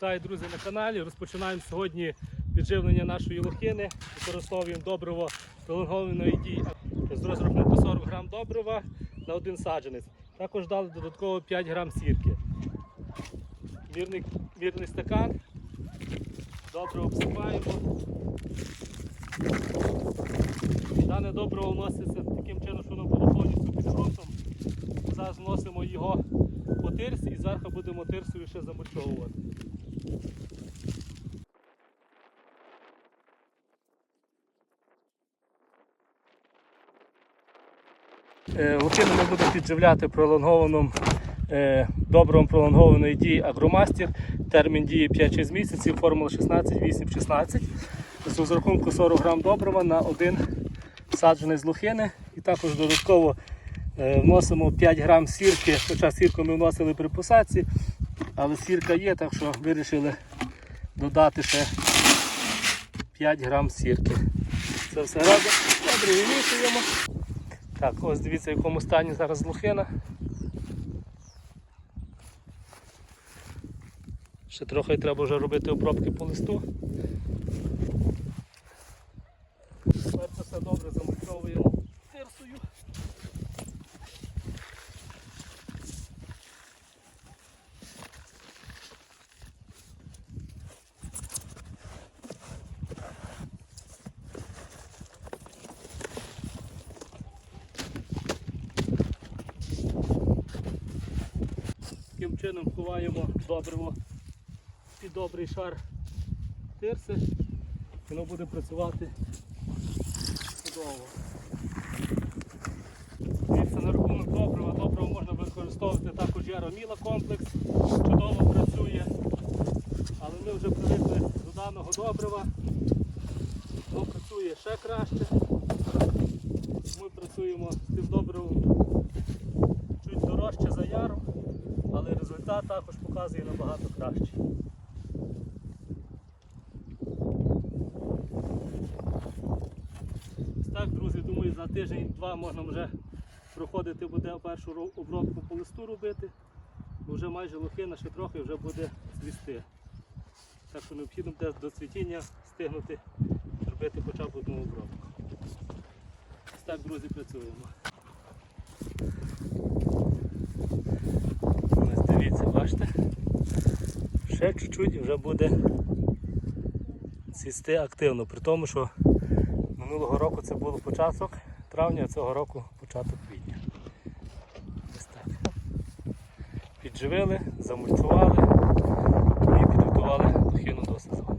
Вітаю, друзі, на каналі. Розпочинаємо сьогодні підживлення нашої лохини. Використовуємо добриво пролонгованої дії з розрахунку 40 грам добрива на один саджанець. Також дали додатково 5 грам сірки. Вірний, вірний стакан. Добре обсипаємо. Дане добриво вноситься таким чином, що воно було повністю під ґрунтом. Зараз вносимо його по тирсі і зверху будемо тирсою ще замульчовувати. Е, ми будемо підживляти пролонгованим е, добривом пролонгованої дії Агромастір. Термін дії 5-6 місяців, формула 16-8-16. З розрахунку 40 грам добрива на один саджаний з лохини. І також додатково е, вносимо 5 грам сірки, хоча сірку ми вносили при посадці, але сірка є, так що вирішили додати ще 5 грам сірки. Це все разом добре вимішуємо. Так, ось дивіться, в якому стані зараз лохина. Ще трохи треба вже робити обробки по листу. Тепер це все добре замульчовуємо тирсою. Таким чином ховаємо добриво під добрий шар тирси. Воно буде працювати чудово. Дивіться на рахунок добрива. Добриво можна використовувати також яроміла комплекс. Чудово працює. Але ми вже привикли до даного добрива. Воно працює ще краще. Ми працюємо з тим добривом чуть дорожче за яру, результат також показує набагато краще. Ось Так, друзі, думаю, за тиждень-два можна вже проходити буде першу обробку по листу робити, бо вже майже лохина ще трохи вже буде цвісти. Так що необхідно буде до цвітіння встигнути зробити хоча б одну обробку. Ось так, друзі, працюємо. ще чуть-чуть вже буде цвісти активно, при тому, що минулого року це було початок травня, а цього року початок квітня. Ось так. Підживили, замульчували і підготували дохину до сезону.